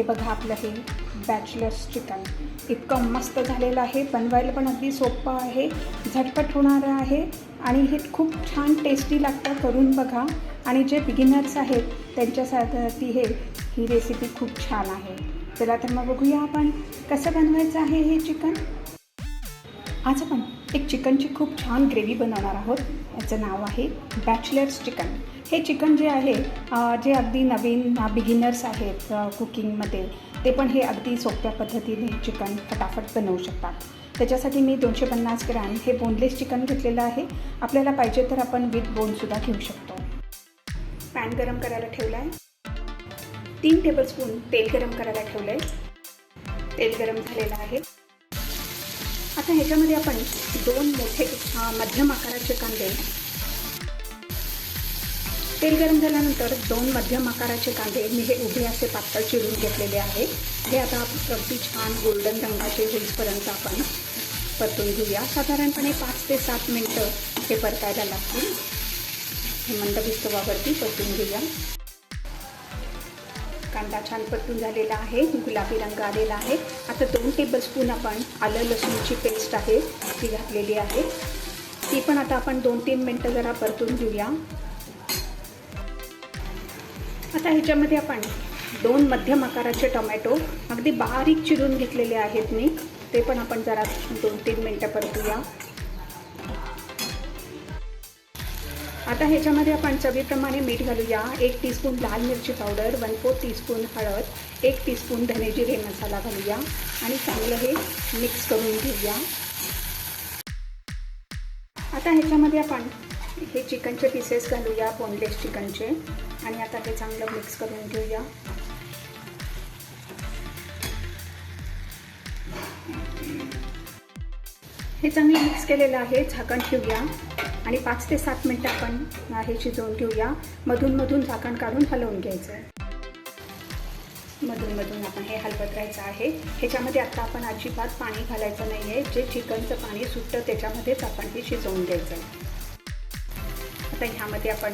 हे बघा आपलं हे बॅचलर्स चिकन. इतकं मस्त झालेलं आहे. बनवायला पण अगदी सोपं आहे. झटपट होणारं आहे. आणि हे खूप छान टेस्टी लागतं करून बघा. आणि जे बिगिनर्स आहेत त्यांच्यासाठी हे ही रेसिपी खूप छान आहे. चला तर मग बघूया आपण कसं बनवायचं आहे हे चिकन. आज आपण एक चिकनची खूप छान ग्रेव्ही बनवणार आहोत. याचं नाव आहे बॅचलर्स चिकन. हे चिकन जे आहे जे अगदी नवीन बिगिनर्स आहेत कुकिंगमध्ये ते पण हे अगदी सोप्या पद्धतीने चिकन फटाफट बनवू शकतात. त्याच्यासाठी मी दोनशे पन्नास ग्रॅम हे बोनलेस चिकन घेतलेलं आहे. आपल्याला पाहिजे तर आपण विथ बोनसुद्धा घेऊ शकतो. पॅन गरम करायला ठेवला आहे तीन टेबलस्पून तेल गरम करायला ठेवलं आहे तेल गरम झालेलं आहे. आता ह्याच्यामध्ये आपण दोन मोठे मध्यम आकाराचे कांदे तेल गरम झाल्यानंतर दोन मध्यम आकाराचे कांदे मी हे उभे असे पातळ चिरून घेतलेले आहे. हे आता अगदी छान गोल्डन रंगाचे होईपर्यंत आपण परतून घेऊया. साधारणपणे पाच ते सात मिनटं हे परतायला लागतील. हे मंद विस्तवावरती परतून घेऊया. कांदा छान परतून झालेला आहे गुलाबी रंग आलेला आहे. आता दोन टेबलस्पून आपण आलं लसूणची पेस्ट आहे ती घातलेली आहे. ती पण आता आपण दोन तीन मिनटं जरा परतून घेऊया. आता ह्याच्यामध्ये आपण दोन मध्यम आकाराचे टोमॅटो अगदी बारीक चिरून घेतलेले आहेत मी. ते पण आपण जरा दोन तीन मिनटं परतूया. आता ह्याच्यामध्ये आपण चवीप्रमाणे मीठ घालूया. एक टीस्पून लाल मिरची पावडर वन फोर टीस्पून हळद एक टीस्पून धनेजिरे मसाला घालूया आणि चांगलं हे मिक्स करून घेऊया. आता ह्याच्यामध्ये आपण हे चिकनचे पीसेस घालूया बोनलेस चिकनचे. आणि आता हे चांगलं मिक्स करून घेऊया. हे चांगलं मिक्स केलेलं आहे. झाकण ठेवूया. आणि पाच ते सात मिनटं आपण हे शिजवून घेऊया. मधून मधून झाकण काढून हलवून घ्यायचं. आहे मधून मधून आपण हे हलवत राहायचं आहे. ह्याच्यामध्ये आत्ता आपण अजिबात पाणी घालायचं नाही आहे जे चिकनचं पाणी सुटतं त्याच्यामध्येच आपण हे शिजवून घ्यायचं. आहे आता ह्यामध्ये आपण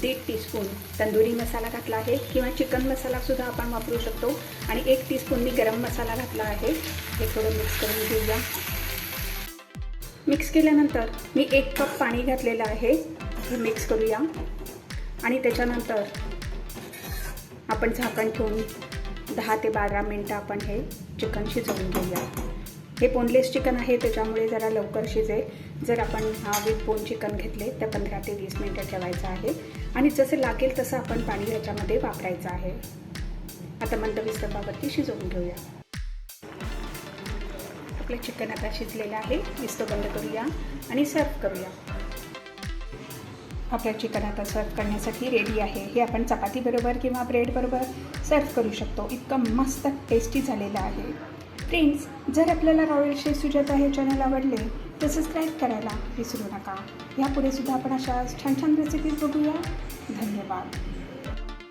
दीड टीस्पून तंदुरी मसाला घातला आहे किंवा चिकन मसालासुद्धा आपण वापरू शकतो. आणि एक टीस्पून मी गरम मसाला घातला आहे. हे थोडं मिक्स करून घेऊया. मिक्स केल्यानंतर मी एक कप पाणी घातलेलं आहे. हे मिक्स करूया. आणि त्याच्यानंतर आपण झाकण ठेवून दहा ते बारा मिनटं आपण हे चिकन शिजवून घेऊया. हे बोनलेस चिकन आहे त्याच्यामुळे जरा लवकर शिजेल. जर आपण हा विथ बोन चिकन घेतले तर पंधरा ते वीस मिनटं ठेवायचं आहे. आणि जसं लागेल तसं आपण पाणी ह्याच्यामध्ये वापरायचं आहे. आता मंद विस्तवावरती शिजवून घेऊया. आपलं चिकन आता शिजलेलं आहे. विस्तो बंद करूया आणि सर्व करूया. आपलं चिकन आता सर्व करण्यासाठी रेडी आहे. हे आपण चपातीबरोबर किंवा ब्रेडबरोबर सर्व करू शकतो. इतकं मस्त टेस्टी झालेलं आहे. फ्रेंड्स जर आपल्याला रॉयल शेफ सुजाता हे चॅनल आवडले तर सबस्क्राईब करायला विसरू नका. यापुढे सुद्धा आपण अशा छान छान रेसिपीज बघूया. धन्यवाद.